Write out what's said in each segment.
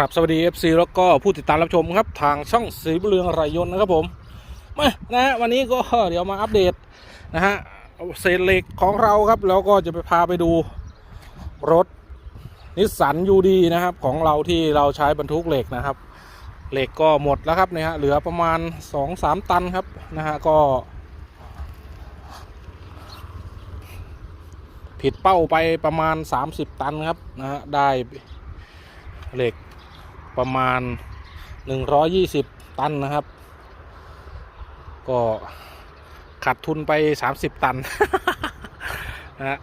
ครับสวัสดี FC แล้วก็ผู้ติดตามรับชมครับ ทางช่องสีบุญเรืองไรยนนะครับผมมานะฮะวันนี้ก็เดี๋ยวมาอัปเดตนะฮะเศษเหล็กของเราครับ แล้วก็จะไปพาไปดูรถนิสสันยูดีนะครับของเราที่เราใช้บรรทุกเหล็กนะครับ เหล็กก็หมดแล้วครับเนี่ยฮะเหลือประมาณ 2-3 ตันครับนะฮะก็ผิดเป้าไปประมาณ 30 ตันครับนะฮะได้เหล็ก ประมาณ 120 ตันนะครับ ก็ขาดทุนไป 30 ตันนะฮะ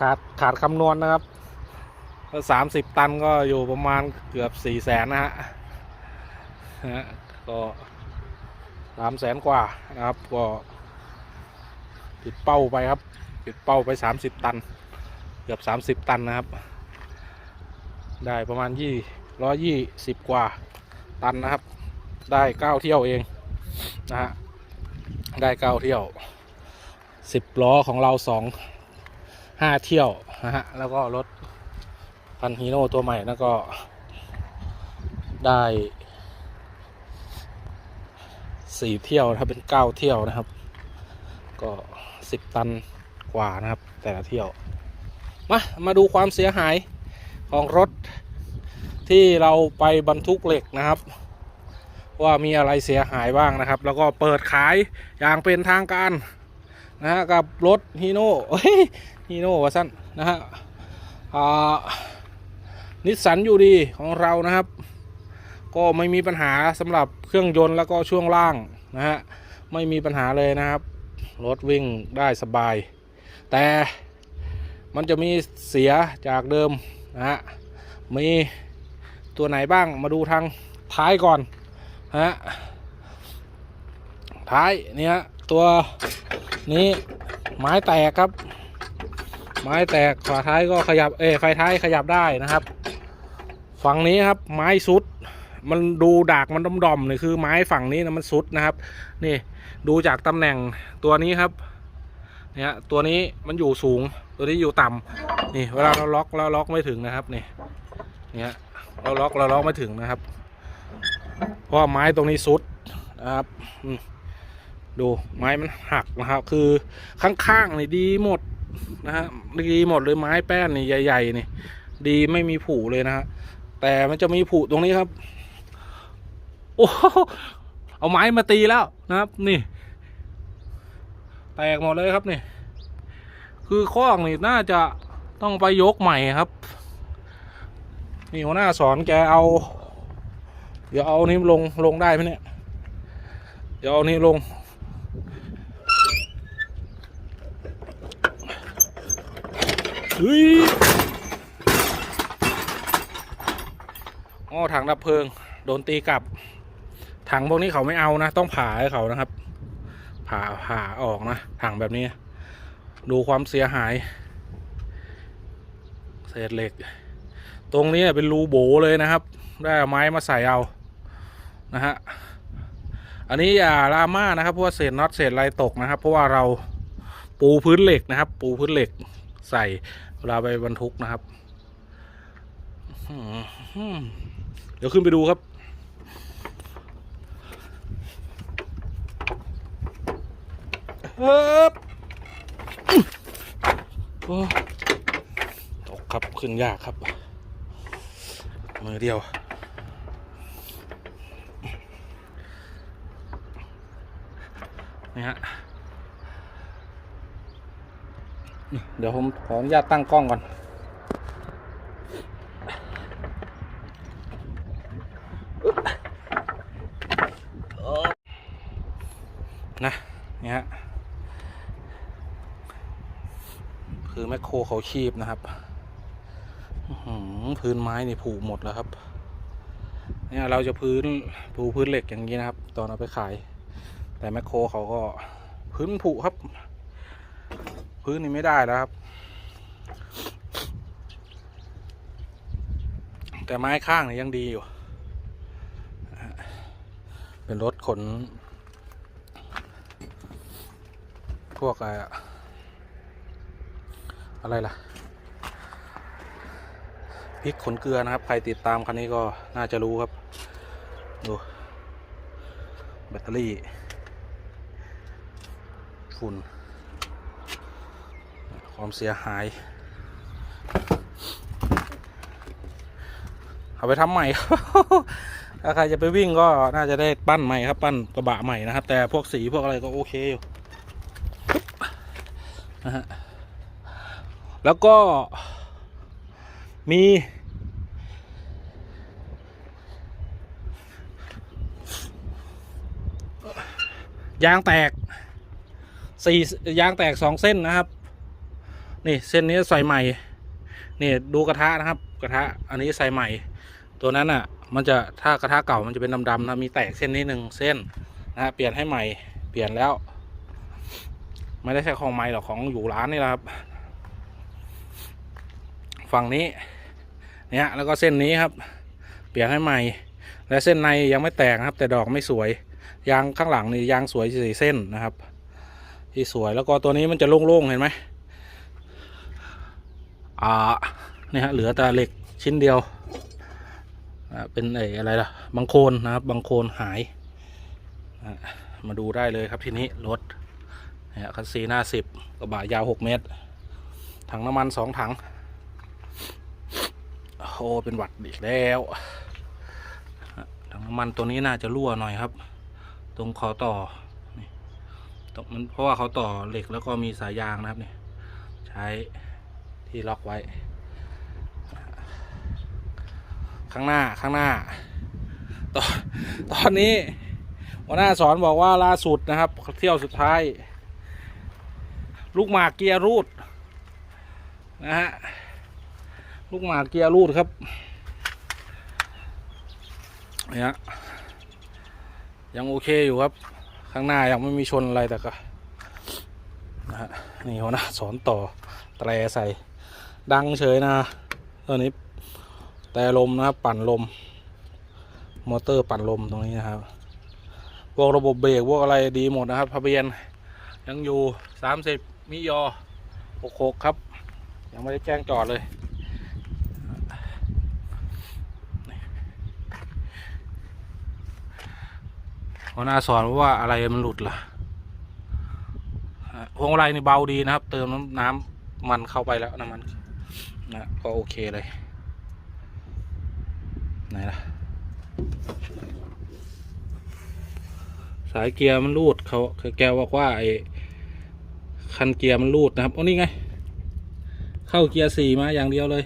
ขาดขาดคำนวณนะครับสามสิบตันก็อยู่ประมาณเกือบสี่แสนนะฮะก็สามแสนกว่านะครับ ก็ผิดเป้าไปครับผิดเป้าไป30ตัน เกือบ30ตันนะครับ ได้ประมาณยี่ร้อยี่สิบกว่าตันนะครับ ได้เก้าเที่ยวเองนะฮะได้เก้าเที่ยวสิบล้อของเราสองห้าเที่ยวนะฮะแล้วก็รถพันฮีโน่ตัวใหม่แล้วก็ได้สี่เที่ยวถ้าเป็นเก้าเที่ยวนะครับ ก็สิบตันกว่านะครับ แต่ละเที่ยว มา มาดูความเสียหาย ของรถที่เราไปบรรทุกเหล็กนะครับ ว่ามีอะไรเสียหายบ้างนะครับ แล้วก็เปิดขายอย่างเป็นทางการนะฮะกับรถฮีโน่ฮีโน่วะสั้นนะฮะนิสสันอยู่ดีของเรานะครับ ก็ไม่มีปัญหาสำหรับเครื่องยนต์แล้วก็ช่วงล่างนะฮะไม่มีปัญหาเลยนะครับรถวิ่งได้สบาย แต่มันจะมีเสียจากเดิม นะฮะมีตัวไหนบ้างมาดูทางท้ายก่อนฮะท้ายเนี่ยตัวนี้ไม้แตกครับ ไม้แตกฝาท้ายก็ขยับเอไฟท้ายขยับได้นะครับ ฝั่งนี้ครับไม้สุด มันดูดากมันดอมๆเลยคือไม้ฝั่งนี้นะมันสุดนะครับ นี่ดูจากตำแหน่งตัวนี้ครับเนี่ยตัวนี้มันอยู่สูง ตัวนี้อยู่ต่ำนี่เวลาเราล็อกเราล็อกไม่ถึงนะครับนี่เนี่ยเราล็อกเราล็อกไม่ถึงนะครับ เพราะไม้ตรงนี้สุดนะครับดูไม้มันหักนะครับคือข้างๆนี่ดีหมดนะฮะดีหมดเลยไม้แป้นนี่ใหญ่ๆนี่ดีไม่มีผุเลยนะฮะแต่มันจะมีผุตรงนี้ครับ โอ้โหเอาไม้มาตีแล้วนะครับ นี่ แตกหมดเลยครับนี่ คือข้องนี่น่าจะต้องไปยกใหม่ครับ นี่หัวหน้าสอนแกเอา เดี๋ยวเอานี้ลงลงได้ไหมเนี่ย เดี๋ยวเอานี้ลง เฮ้ยอ๋อถังดับเพลิง โดนตีกลับ ถังพวกนี้เขาไม่เอานะ ต้องผ่าให้เขานะครับ ผ่าผ่าออกนะ ถังแบบนี้ ดูความเสียหาย เศษเหล็ก ตรงนี้เป็นรูโบเลยนะครับ ได้ไม้มาใส่เอานะฮะอันนี้อย่าลาม่านะครับเพราะว่าเศษน็อตเศษอะไรตกนะครับ เพราะว่าเราปูพื้นเหล็กนะครับ ปูพื้นเหล็กใส่เวลาไปบรรทุกนะครับเดี๋ยวขึ้นไปดูครับ เฮ้ ตกครับขึ้นยากครับ มือเดียวนี่ฮะเดี๋ยวผมขออนุญาตตั้งกล้องก่อน นะ เนี่ฮะ คือแมคโครเขาชีพนะครับพื้นไม้นี่ผุหมดแล้วครับ เนี่ยเราจะพื้นปูพื้นเหล็กอย่างนี้นะครับ ตอนเอาไปขาย แต่แมคโครเขาก็พื้นผุครับ พื้นนี่ไม่ได้แล้วครับ แต่ไม้ข้างนี่ยังดีอยู่ เป็นรถขน พวกอะไรอะ อะไรล่ะพริกขนเกลือนะครับ ใครติดตามคันนี้ก็น่าจะรู้ครับดูแบตเตอรี่ ฝุ่น ความเสียหาย เอาไปทำใหม่ ถ้าใครจะไปวิ่งก็น่าจะได้ปั้นใหม่ครับ ปั้นกระบะใหม่นะครับ แต่พวกสีพวกอะไรก็โอเคอยู่นะฮะ แล้วก็มียางแตกสี่ยางแตกสองเส้นนะครับ นี่เส้นนี้ใส่ใหม่นี่ดูกระทะนะครับ กระทะอันนี้ใส่ใหม่ ตัวนั้นอะ มันจะถ้ากระทะเก่ามันจะเป็นดำๆนะมีแตกเส้นนี้หนึ่งเส้นนะฮะเปลี่ยนให้ใหม่ เปลี่ยนแล้ว ไม่ได้ใช้ของใหม่หรอกของอยู่ร้านนี่แหละครับ ฝั่งนี้เนี่ยแล้วก็เส้นนี้ครับ เปลี่ยนให้ใหม่ และเส้นในยังไม่แตกนะครับ แต่ดอกไม่สวยยางข้างหลังนี่ยางสวยสี่เส้นนะครับ ที่สวยแล้วก็ตัวนี้มันจะโล่งๆเห็นไหมอ่าเนี่ยฮะเหลือแต่เหล็กชิ้นเดียวอ่าเป็นไอ้อะไรล่ะบางโคนนะครับบางโคนหาย มาดูได้เลยครับทีนี้รถเนี่ยคันซีหน้าสิบกระบะยาวหกเมตร ถังน้ำมันสองถัง โอ้เป็นหวัดอีกแล้วถังน้ำมันตัวนี้น่าจะรั่วหน่อยครับ ตรงคอต่อนี่ตรงมันเพราะว่าเขาต่อเหล็กแล้วก็มีสายยางนะครับนี่ใช้ที่ล็อกไว้ ข้างหน้าข้างหน้า ตอนตอนนี้หัวหน้าสอนบอกว่าล่าสุดนะครับ เที่ยวสุดท้าย ลูกหมากเกียร์รูด นะฮะ ลูกหมากเกียร์รูดครับเนี่ยยังโอเคอยู่ครับ ข้างหน้ายังไม่มีชนอะไรแต่ก็นะฮะนี่หัวหน้าสอนต่อแตรใส่ดังเฉยนะตอนนี้แต่ลมนะครับปั่นลม มอเตอร์ปั่นลมตรงนี้นะครับพวกระบบเบรกพวกอะไรดีหมดนะครับทะเบียนยังอยู่สามสิบมิยอหกหกครับ ยังไม่ได้แจ้งจอดเลย หัวหน้าสอนว่าอะไรมันหลุดล่ะพวงมาลัยนี่เบาดีนะครับ เติมน้ำน้ำมันเข้าไปแล้วน้ำมันนะก็โอเคเลยไหนล่ะสายเกียร์มันรูดเขาคือแกบอกว่าไอ้คันเกียร์มันรูดนะครับโอ้นี่ไง เข้าเกียร์สี่มาอย่างเดียวเลย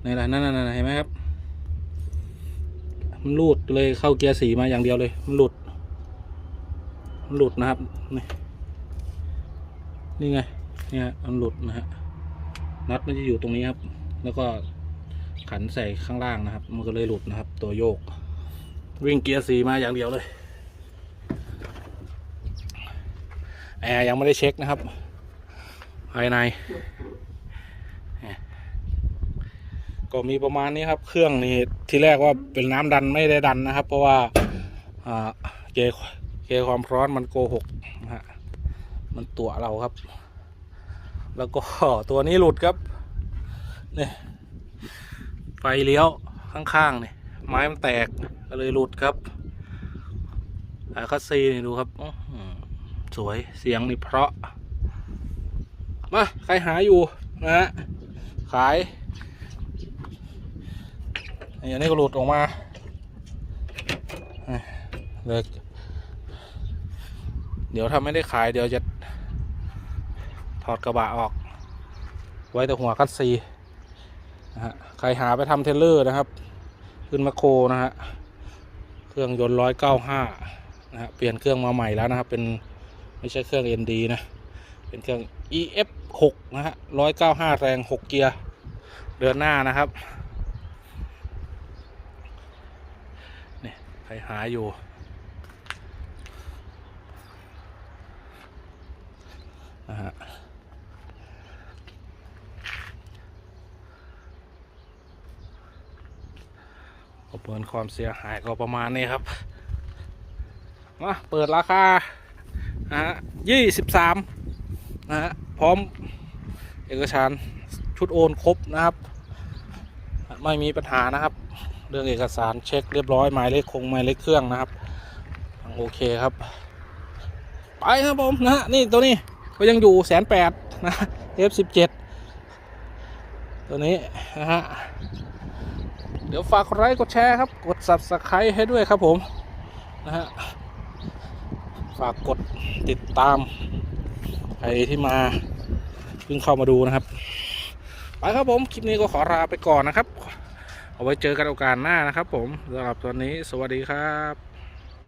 ไหนล่ะนั่นนั่นเห็นไหมครับ มันรูดเลยเข้าเกียร์สีมาอย่างเดียวเลย มันหลุด มันหลุดนะครับ นี่นี่ไงเนี่ยมันหลุดนะฮะน็อตมันจะอยู่ตรงนี้ครับ แล้วก็ขันใส่ข้างล่างนะครับ มันก็เลยหลุดนะครับ ตัวโยก วิ่งเกียร์สีมาอย่างเดียวเลยแอร์ยังไม่ได้เช็คนะครับ ภายใน ก็มีประมาณนี้ครับ เครื่องนี่ที่แรกว่าเป็นน้ำดันไม่ได้ดันนะครับ เพราะว่าเกยเกความร้อนมันโกหกนะฮะมันตัวเราครับ แล้วก็ตัวนี้หลุดครับนี่ไฟเลี้ยวข้างๆนี่ไม้มันแตกก็เลยหลุดครับสายคัสซีนี่ดูครับอ๋อสวยเสียงนี่เพราะมาใครหาอยู่นะฮะขาย อันนี้ก็หลุดออกมาเลยเดี๋ยวถ้าไม่ได้ขายเดี๋ยวจะถอดกระบะออก ไว้แต่หัวคัดซีนะฮะใครหาไปทำเทเลอร์นะครับ ขึ้นมาโครนะฮะเครื่องยนต์ร้อยเก้าห้านะฮะเปลี่ยนเครื่องมาใหม่แล้วนะครับเป็นไม่ใช่เครื่อง ND นะเป็นเครื่อง EF 6นะฮะร้อยเก้าห้าแรงหกเกียร์เดือนหน้านะครับ ใครหาอยู่ นะฮะประเมินความเสียหายก็ประมาณนี้ครับ มาเปิดราคา นะฮะยี่สิบสามนะฮะ พร้อมเอกสารชุดโอนครบนะครับ ไม่มีปัญหานะครับ เรื่องเอกสารเช็คเรียบร้อยหมายเลขคงหมายเลขเครื่องนะครับโอเคครับ ไปครับผมนะฮะนี่ตัวนี้ก็ยังอยู่แสนแปดนะ F17 ตัวนี้นะฮะเดี๋ยวฝากกดไลค์กดแชร์ครับ กด subscribe ให้ด้วยครับผมนะฮะฝากกดติดตามใครที่มาเพิ่งเข้ามาดูนะครับ ไปครับผม คลิปนี้ก็ขอลาไปก่อนนะครับ เอาไว้เจอกันโอกาสหน้านะครับผมสำหรับตอนนี้สวัสดีครับ